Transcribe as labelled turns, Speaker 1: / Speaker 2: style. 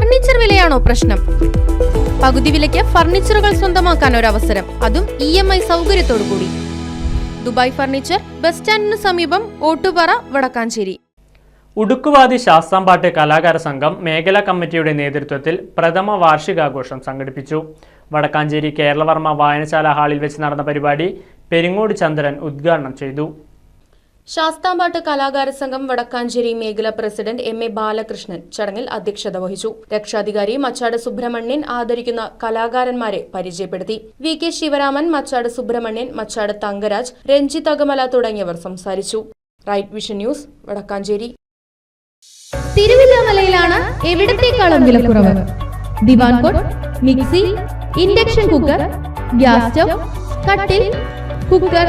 Speaker 1: Furniture വിലയാണോ പ്രശ്നം? പകുതി വിലയ്ക്ക് ഫർണിച്ചറുകൾ സ്വന്തമാക്കാൻ ഒരു അവസരം അതും ഇ എം ഐ സൗകര്യത്തോടു കൂടി ദുബായ് ഫർണിച്ചർ ബസ് സ്റ്റാൻഡിന് സമീപം ഓട്ടുപാറ വടക്കാഞ്ചേരി.
Speaker 2: ഉടുക്കുവാദി ശാസ്താംപാട്ട് കലാകാര സംഘം മേഖലാ കമ്മിറ്റിയുടെ നേതൃത്വത്തിൽ പ്രഥമ വാർഷികാഘോഷം സംഘടിപ്പിച്ചു. വടക്കാഞ്ചേരി കേരളവർമ്മ വായനശാല ഹാളിൽ വെച്ച് നടന്ന പരിപാടി പെരിങ്ങോട് ചന്ദ്രൻ ഉദ്ഘാടനം ചെയ്തു.
Speaker 1: ശാസ്താംപാട്ട് കലാകാര സംഘം വടക്കാഞ്ചേരി മേഖല പ്രസിഡന്റ് എം എ ബാലകൃഷ്ണൻ ചടങ്ങിൽ അധ്യക്ഷത വഹിച്ചു. രക്ഷാധികാരി മച്ചാട് സുബ്രഹ്മണ്യൻ ആദരിക്കുന്ന കലാകാരന്മാരെ പരിചയപ്പെടുത്തി. വി കെ ശിവരാമൻ മച്ചാട് സുബ്രഹ്മണ്യൻ മച്ചാട് തങ്കരാജ് രഞ്ജിത്ത് അകമല തുടങ്ങിയവർ സംസാരിച്ചു. Right vision news Vadakkanchery.
Speaker 3: തിരുവില്ലാമലയിലാണ് എവിടത്തേക്കാളും വിലക്കുറവ്? Divan mixie induction cooker gas stove കട്ടിൽ കുക്കർ